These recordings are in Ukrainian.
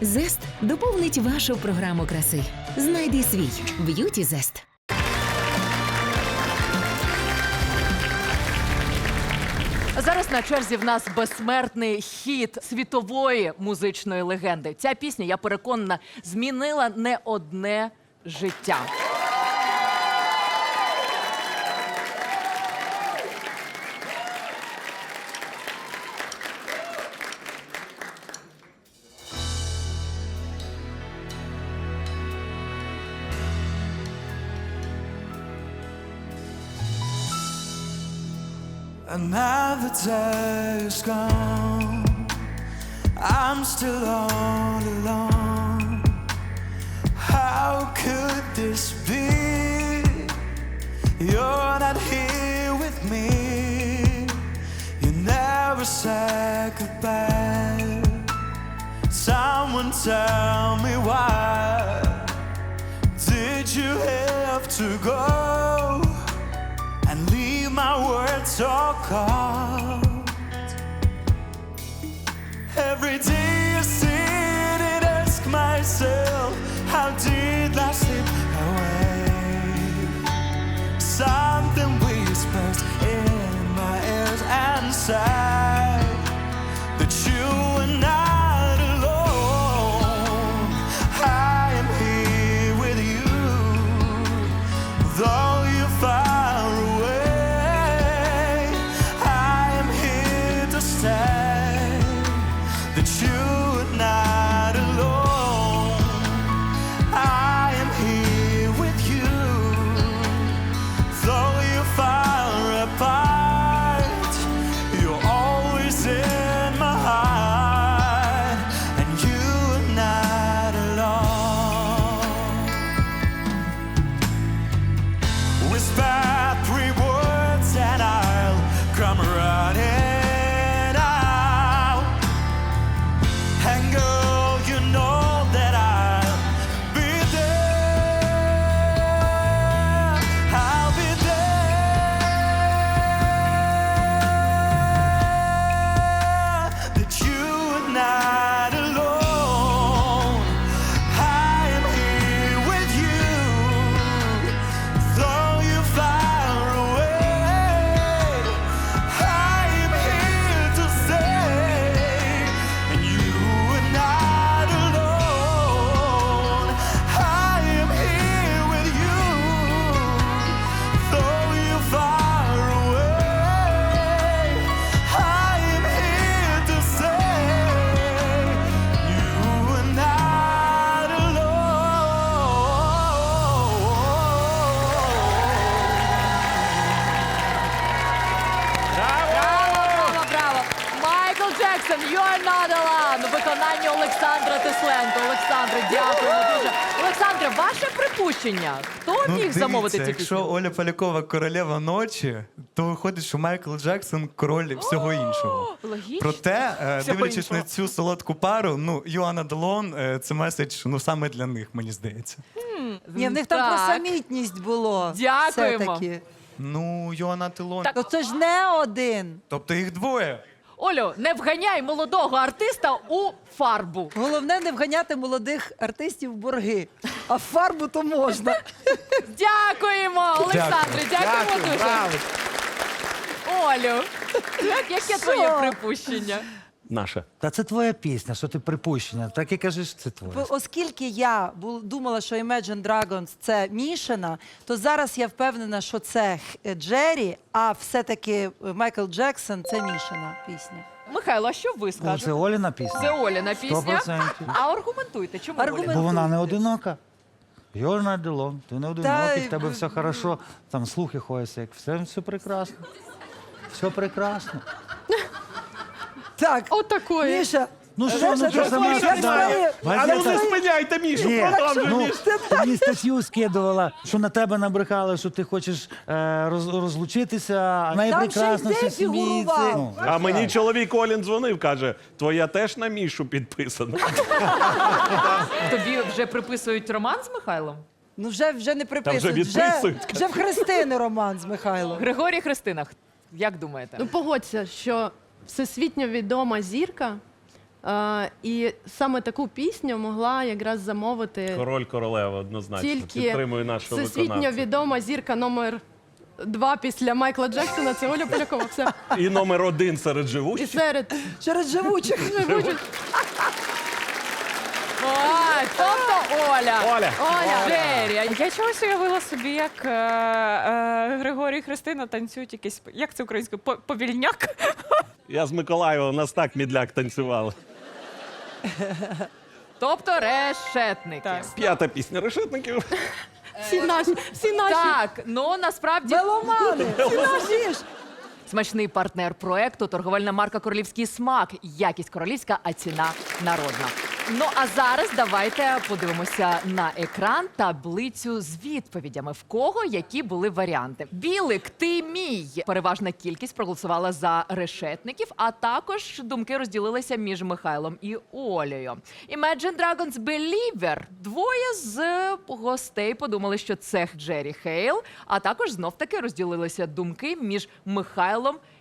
Зест доповнить вашу програму краси. Знайди свій б'юті зест. Зараз на черзі в нас безсмертний хіт світової музичної легенди. Ця пісня, я переконана, змінила не одне життя. Another day is gone. I'm still all alone. How could this be? You're not here with me. You never said goodbye. Someone tell me why. Did you have to go? car. that you виконанні Олександра Тесленко. Олександре, дякуємо дуже. Олександре, ваше припущення. Хто міг замовити цю Ну, якщо? Оля Полякова королева ночі, то виходить, що Майкл Джексон король всього іншого. Логічно. Проте, е, Всього дивлячись іншого. на цю солодку пару, ну Йоанна Делон це меседж ну саме для них, мені здається. Ні, в них там про самітність було. Дякуємо. Все-таки. Ну, Йоанна Делон. То це ж не один. Тобто їх двоє. Олю, не вганяй молодого артиста у фарбу. Головне не вганяти молодих артистів в борги. А в фарбу то можна. Дякуємо, Олександре, дякуємо дуже. Олю, як, яке твоє припущення? Наша. Та це твоя пісня, що ти припущення. Так і кажеш, це твоє. Оскільки я бу- думала, що Imagine Dragons — це Мішина, то зараз я впевнена, що це Х- Джері, а все-таки Майкл Джексон це Мішина пісня. Михайло, а що ви скажете? це Оліна пісня. Це Оляна пісня. 100%. А аргументуйте, чому Аргумент- Оля? Бо вона не одинока. You're not alone. Ти не одинокий, в тебе все хорошо. Там слухи ходять, як все, все прекрасно. Все прекрасно. Так, Отакої. Міша, Ну що, ну що ти сама як А ну не спиняйте, Мішу, Ні, продовжуй, ну, мені статтю скидувала, що на тебе набрехали, що ти хочеш е, роз- розлучитися, а найпрекрасно ще й де сміються. фігурував. Ну, А мені чоловік Олін дзвонив, каже, твоя теж на Мішу підписана. Тобі вже приписують роман з Михайлом? ну вже, вже не приписують. вже, відписують. вже в Христини роман з Михайлом. Григорій Христина, як думаєте? Ну, погодься, що всесвітньо відома зірка Е, і саме таку пісню могла якраз замовити Король королева однозначно. тільки Підтримую нашого всесвітньо виконавця. відома зірка номер два після Майкла Джексона. Це Оля Полякова. Все. І номер один серед І живучих. серед Через живучих. Ой, тобто Оля. Оля. Оля. Джері. Я чогось уявила собі, як е, е, Григорій і Христина танцюють якийсь, як це українською, по- повільняк. Я з Миколаєва, у нас так мідляк танцювали. Тобто решетники. Так. П'ята пісня решетників. всі наші, всі наші. Так, ну насправді Меломани. Всі ж. смачний партнер проекту торговельна марка Королівський смак. Якість королівська, а ціна народна. Ну а зараз давайте подивимося на екран таблицю з відповідями, в кого які були варіанти. Білик, ти мій. Переважна кількість проголосувала за решетників, а також думки розділилися між Михайлом і Олею. Imagine Dragons Believer. Двоє з гостей подумали, що це Джері Хейл, а також знов таки розділилися думки між Михайлом і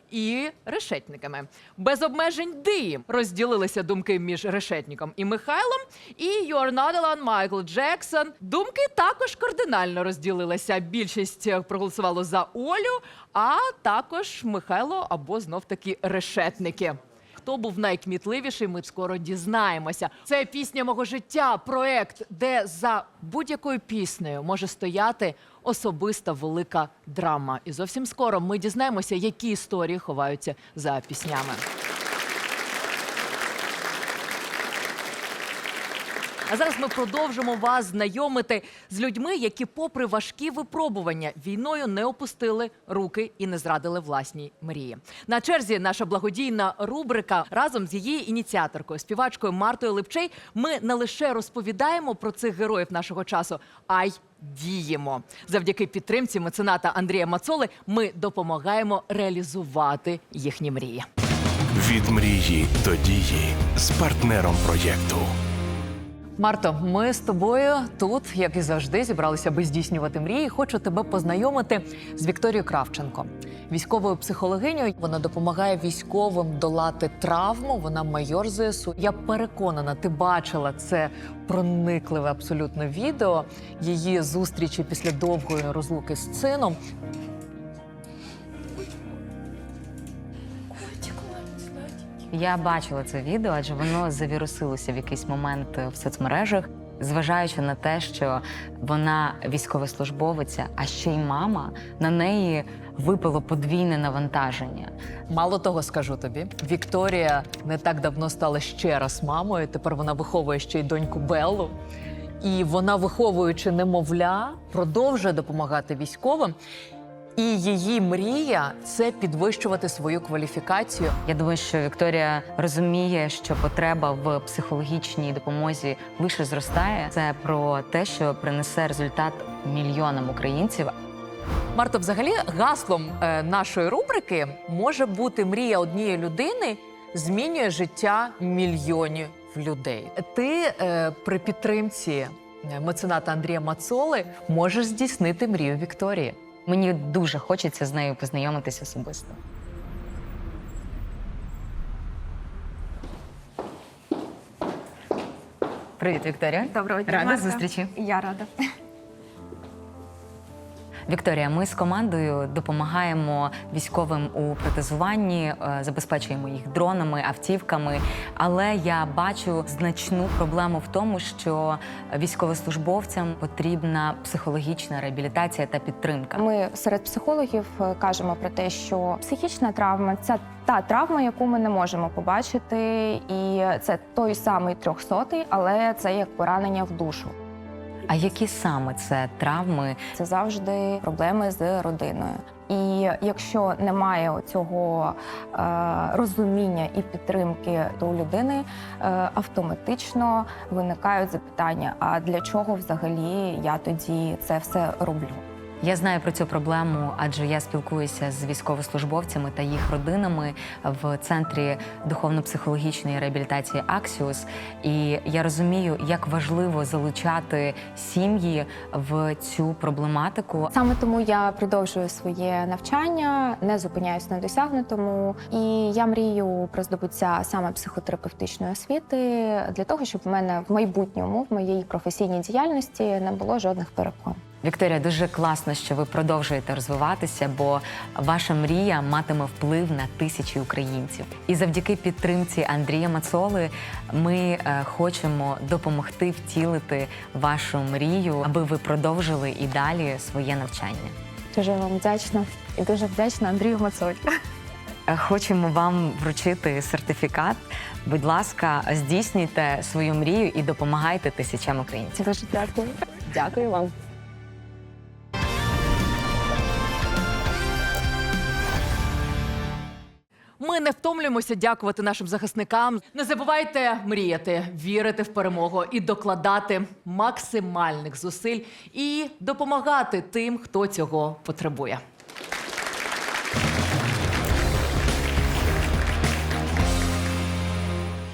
решетниками. Без обмежень дим розділилися думки між решетником і Михайлом. І You're Not Alone, Майкл Джексон. Думки також кардинально розділилися. Більшість проголосувало за Олю, а також Михайло або знов таки решетники. Хто був найкмітливіший, ми скоро дізнаємося. Це пісня мого життя, проект, де за будь-якою піснею може стояти особиста велика драма. І зовсім скоро ми дізнаємося, які історії ховаються за піснями. А зараз ми продовжимо вас знайомити з людьми, які, попри важкі випробування, війною не опустили руки і не зрадили власні мрії. На черзі наша благодійна рубрика разом з її ініціаторкою, співачкою Мартою Липчей. Ми не лише розповідаємо про цих героїв нашого часу, а й діємо. Завдяки підтримці мецената Андрія Мацоли ми допомагаємо реалізувати їхні мрії. Від мрії до дії з партнером проєкту. Марто, ми з тобою тут, як і завжди, зібралися аби здійснювати мрії. Хочу тебе познайомити з Вікторією Кравченко, військовою психологинею. Вона допомагає військовим долати травму. Вона майор ЗСУ. Я переконана, ти бачила це проникливе абсолютно відео її зустрічі після довгої розлуки з сином. Я бачила це відео, адже воно завірусилося в якийсь момент в соцмережах, зважаючи на те, що вона військовослужбовиця, а ще й мама, на неї випало подвійне навантаження. Мало того, скажу тобі, Вікторія не так давно стала ще раз мамою. Тепер вона виховує ще й доньку Беллу. І вона, виховуючи немовля, продовжує допомагати військовим. І її мрія це підвищувати свою кваліфікацію. Я думаю, що Вікторія розуміє, що потреба в психологічній допомозі лише зростає. Це про те, що принесе результат мільйонам українців. Марто, взагалі, гаслом е, нашої рубрики може бути мрія однієї людини змінює життя мільйонів людей. Ти е, при підтримці е, мецената Андрія Мацоли можеш здійснити мрію Вікторії. Мені дуже хочеться з нею познайомитися особисто. Привіт, Вікторія. Доброго дня. Рада Марта. зустрічі. Я рада. Вікторія, ми з командою допомагаємо військовим у протезуванні, е, забезпечуємо їх дронами, автівками. Але я бачу значну проблему в тому, що військовослужбовцям потрібна психологічна реабілітація та підтримка. Ми серед психологів е, кажемо про те, що психічна травма це та травма, яку ми не можемо побачити, і це той самий трьохсотий, але це як поранення в душу. А які саме це травми? Це завжди проблеми з родиною. І якщо немає цього е, розуміння і підтримки до людини, е, автоматично виникають запитання: а для чого взагалі я тоді це все роблю? Я знаю про цю проблему, адже я спілкуюся з військовослужбовцями та їх родинами в центрі духовно-психологічної реабілітації Аксіус. І я розумію, як важливо залучати сім'ї в цю проблематику. Саме тому я продовжую своє навчання, не зупиняюсь на досягнутому. І я мрію про здобуття саме психотерапевтичної освіти для того, щоб в мене в майбутньому, в моїй професійній діяльності не було жодних перепон. Вікторія, дуже класно, що ви продовжуєте розвиватися, бо ваша мрія матиме вплив на тисячі українців. І завдяки підтримці Андрія Мацоли ми е, хочемо допомогти втілити вашу мрію, аби ви продовжили і далі своє навчання. Дуже вам вдячна і дуже вдячна Андрію Мацоль. Е, Хочемо вам вручити сертифікат. Будь ласка, здійснюйте свою мрію і допомагайте тисячам українців. Дуже дякую. Дякую вам. Ми не втомлюємося дякувати нашим захисникам. Не забувайте мріяти, вірити в перемогу і докладати максимальних зусиль і допомагати тим, хто цього потребує.